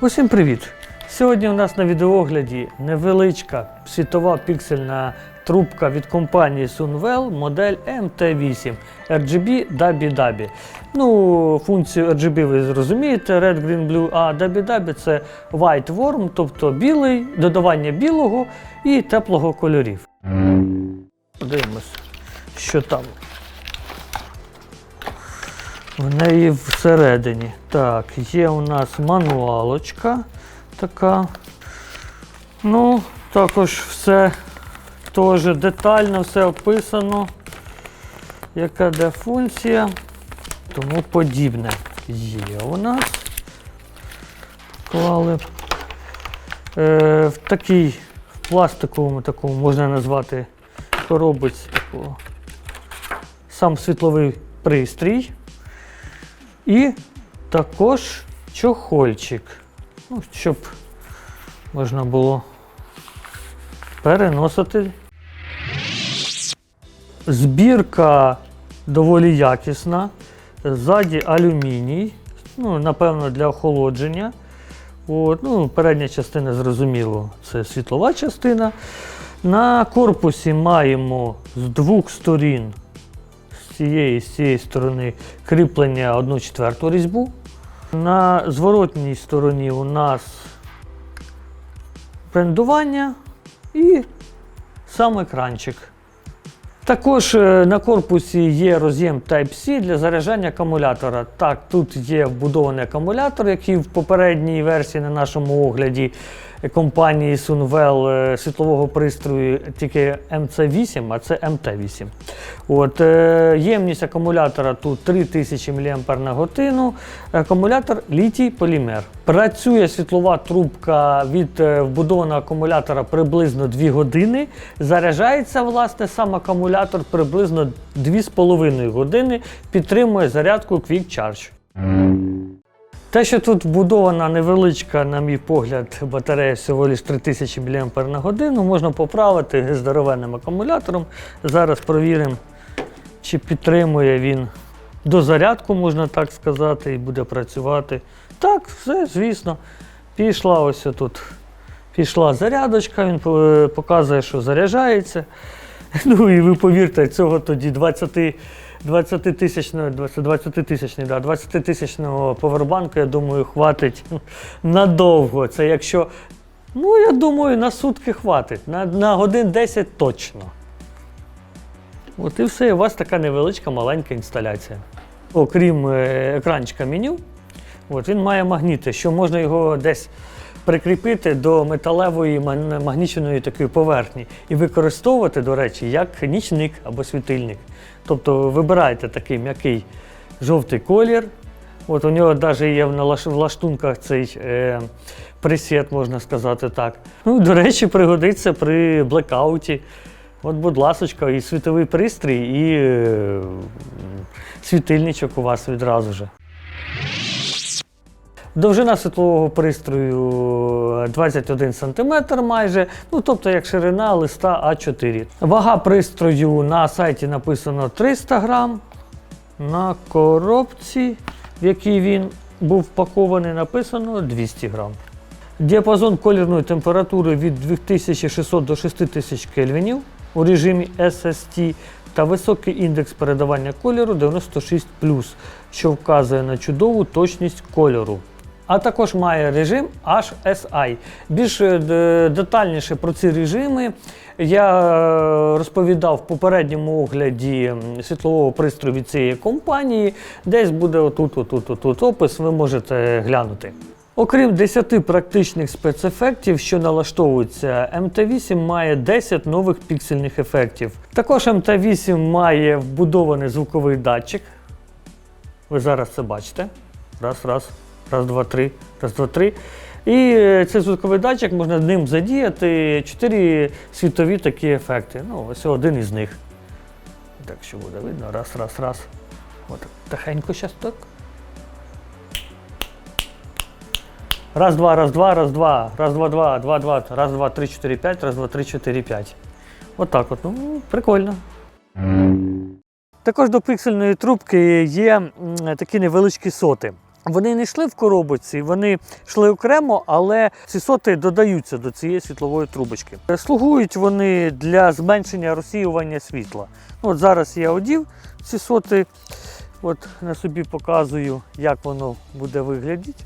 Усім привіт! Сьогодні у нас на відеогляді невеличка світова піксельна трубка від компанії Sunwell модель MT8 RGB Dabby Dabby. Ну, функцію RGB ви зрозумієте, Red, Green, Blue, а Dabby Dabby це White Warm, тобто білий, додавання білого і теплого кольорів. Подивимось, що там. В неї всередині. Так, є у нас мануалочка така. Ну, також все теж детально все описано. Яка де функція, тому подібне. Є у нас. Клали е, в такій в пластиковому такому можна назвати коробець такого. Сам світловий пристрій. І також чохольчик, ну, щоб можна було переносити. Збірка доволі якісна. Ззаді алюміній, ну, напевно, для охолодження. От, ну, передня частина, зрозуміло, це світлова частина. На корпусі маємо з двох сторін цієї з цієї сторони кріплення 1 четверту різьбу. На зворотній стороні у нас брендування і сам екранчик. Також е, на корпусі є роз'єм Type-C для заряджання акумулятора. Так, тут є вбудований акумулятор, який в попередній версії на нашому огляді компанії Sunwell е, світлового пристрою тільки MC8, а це MT8. От, е, ємність акумулятора тут 3000 мАч. Акумулятор літій полімер. Працює світлова трубка від вбудованого акумулятора приблизно 2 години. Заряджається власне сам акумулятор приблизно 2,5 години. Підтримує зарядку Quick Charge. Те, що тут вбудована невеличка, на мій погляд, батарея всього лише 3000 мАч можна поправити здоровенним акумулятором. Зараз провіримо, чи підтримує він дозарядку, можна так сказати, і буде працювати. Так, все, звісно. Пішла ось тут. Пішла зарядочка, він е, показує, що заряджається. Ну і ви повірте, цього тоді 20 20 тисячного 20 тисячний, да, 20 тисячного повербанку, я думаю, хватить надовго. Це якщо, ну я думаю, на сутки хватить, на, на годин 10 точно. От і все, у вас така невеличка маленька інсталяція. Окрім е, екранчика меню, от, він має магніти, що можна його десь прикріпити до металевої магніченої такої поверхні і використовувати, до речі, як нічник або світильник. Тобто вибираєте такий м'який жовтий колір. От у нього навіть є в лаштунках цей е, пресет, можна сказати так. Ну, до речі, пригодиться при блекауті. От, будь ласочка, і світовий пристрій, і е, світильничок у вас відразу же. Довжина світлового пристрою 21 см майже, ну тобто як ширина листа А4. Вага пристрою на сайті написано 300 грам. На коробці, в якій він був впакований, написано 200 грам. Діапазон колірної температури від 2600 до 6000 кельвінів у режимі SST та високий індекс передавання кольору 96, що вказує на чудову точність кольору. А також має режим HSI. Більш е, детальніше про ці режими я е, розповідав в попередньому огляді світлового пристрою цієї компанії. Десь буде отут, отут, отут опис, ви можете глянути. Окрім 10 практичних спецефектів, що налаштовуються, МТ8 має 10 нових піксельних ефектів. Також МТ8 має вбудований звуковий датчик. Ви зараз це бачите. Раз, раз, раз, два, три, раз, два, три. І е, цей звуковий датчик можна ним задіяти 4 світові такі ефекти. Ну, ось один із них. Так що буде видно. Раз, раз, раз. От тихенько зараз так. Раз, два, раз, два, раз, два, раз, два, два, два, два, раз, два, три, чотири, п'ять, раз, два, три, чотири, п'ять. Отак от, ну, прикольно. Також до піксельної трубки є такі невеличкі соти. Вони не йшли в коробочці, вони йшли окремо, але ці соти додаються до цієї світлової трубочки. Слугують вони для зменшення розсіювання світла. Ну, От зараз я одів ці соти, от на собі показую, як воно буде виглядати.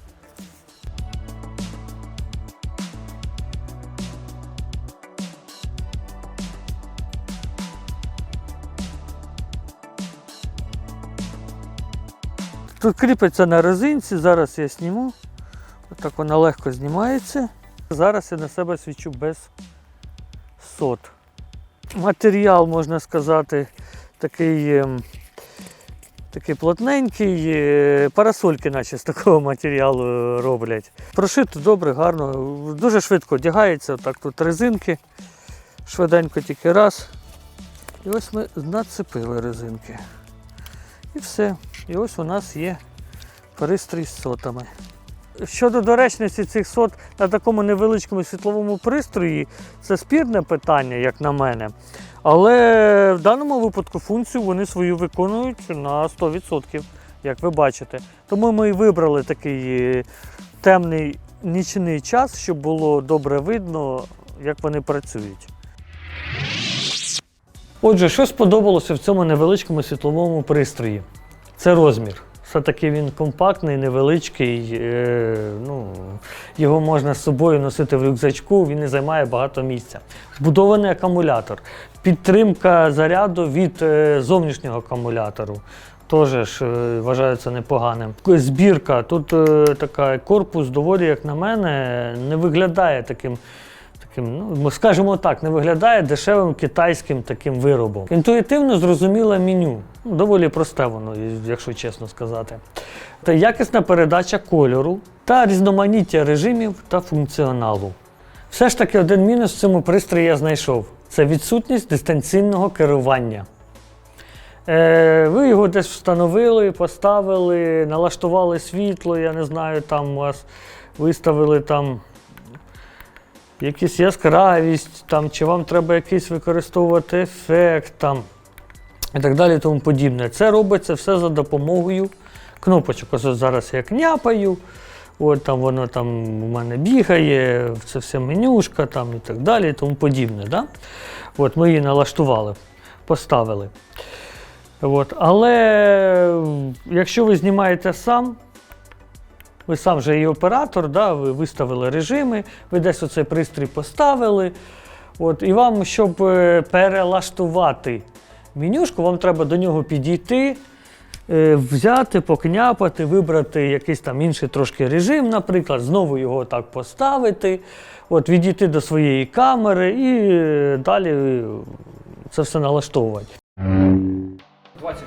Тут кріпиться на резинці, зараз я зніму. Отак вона легко знімається. Зараз я на себе свічу без сот. Матеріал, можна сказати, такий, ем, такий плотненький. е, Парасольки, наче з такого матеріалу е, роблять. Прошито добре, гарно, дуже швидко одягається. Отак тут резинки. Швиденько тільки раз. І ось ми нацепили резинки. І все. І ось у нас є пристрій з сотами. Щодо доречності цих сот на такому невеличкому світловому пристрої, це спірне питання, як на мене. Але в даному випадку функцію вони свою виконують на 100%, як ви бачите. Тому ми і вибрали такий е, темний нічний час, щоб було добре видно, як вони працюють. Отже, що сподобалося в цьому невеличкому світловому пристрої? Це розмір. Все-таки він компактний, невеличкий. Е, ну, його можна з собою носити в рюкзачку, він не займає багато місця. Вбудований акумулятор, підтримка заряду від е, зовнішнього акумулятору. Теж е, вважається непоганим. Збірка. Тут е, така корпус доволі, як на мене, не виглядає таким ну скажімо так, не виглядає дешевим китайським таким виробом. Інтуїтивно зрозуміле меню. Ну, доволі просте воно, якщо чесно сказати. Та якісна передача кольору та різноманіття режимів та функціоналу. Все ж таки, один мінус в цьому пристрої я знайшов: це відсутність дистанційного керування. Е, ви його десь встановили, поставили, налаштували світло, я не знаю, там у вас виставили там якісь яскравість, там, чи вам треба якийсь використовувати ефект там, і так далі тому подібне. Це робиться все за допомогою кнопочок. Ось зараз я княпаю, от там воно там у мене бігає, це все менюшка там, і так далі, тому подібне. Да? От Ми її налаштували, поставили. От. Але якщо ви знімаєте сам, ви сам же і оператор, да, ви виставили режими, ви десь оцей пристрій поставили. От, і вам, щоб е, перелаштувати менюшку, вам треба до нього підійти, е, взяти, покняпати, вибрати якийсь там інший трошки режим, наприклад, знову його так поставити, от, відійти до своєї камери і е, далі це все налаштовувати. 20,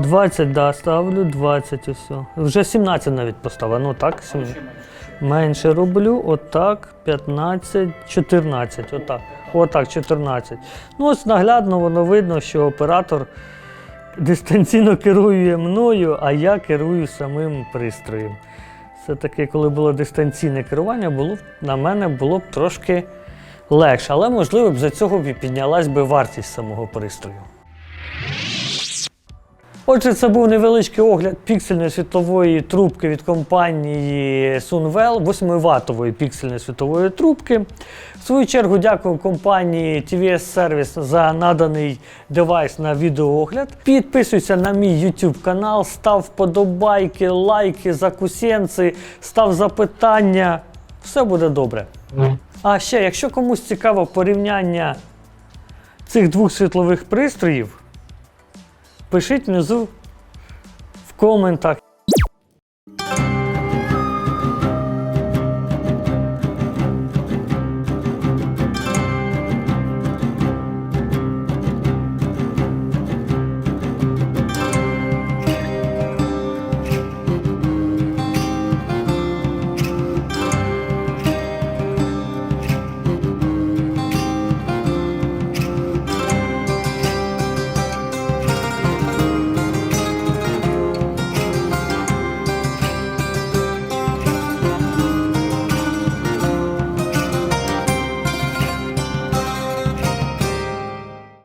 20 20, да, ставлю, 20 усе. Вже 17 навіть поставив. Ну так, сім- Ще менше. менше роблю, отак, 15, 14, отак. Отак, 14. Ну, ось наглядно воно видно, що оператор дистанційно керує мною, а я керую самим пристроєм. Все-таки, коли було дистанційне керування, було, на мене було б трошки легше, але можливо б за цього б і піднялась би вартість самого пристрою. Отже, це був невеличкий огляд піксельної світлової трубки від компанії Sunwell, 8-ваттової піксельної світлової трубки. В свою чергу дякую компанії TVS Service за наданий девайс на відеоогляд. Підписуйся на мій YouTube канал, став вподобайки, лайки, закусенці, став запитання. Все буде добре. А ще, якщо комусь цікаво порівняння цих двох світлових пристроїв, Пишіть внизу в коментах.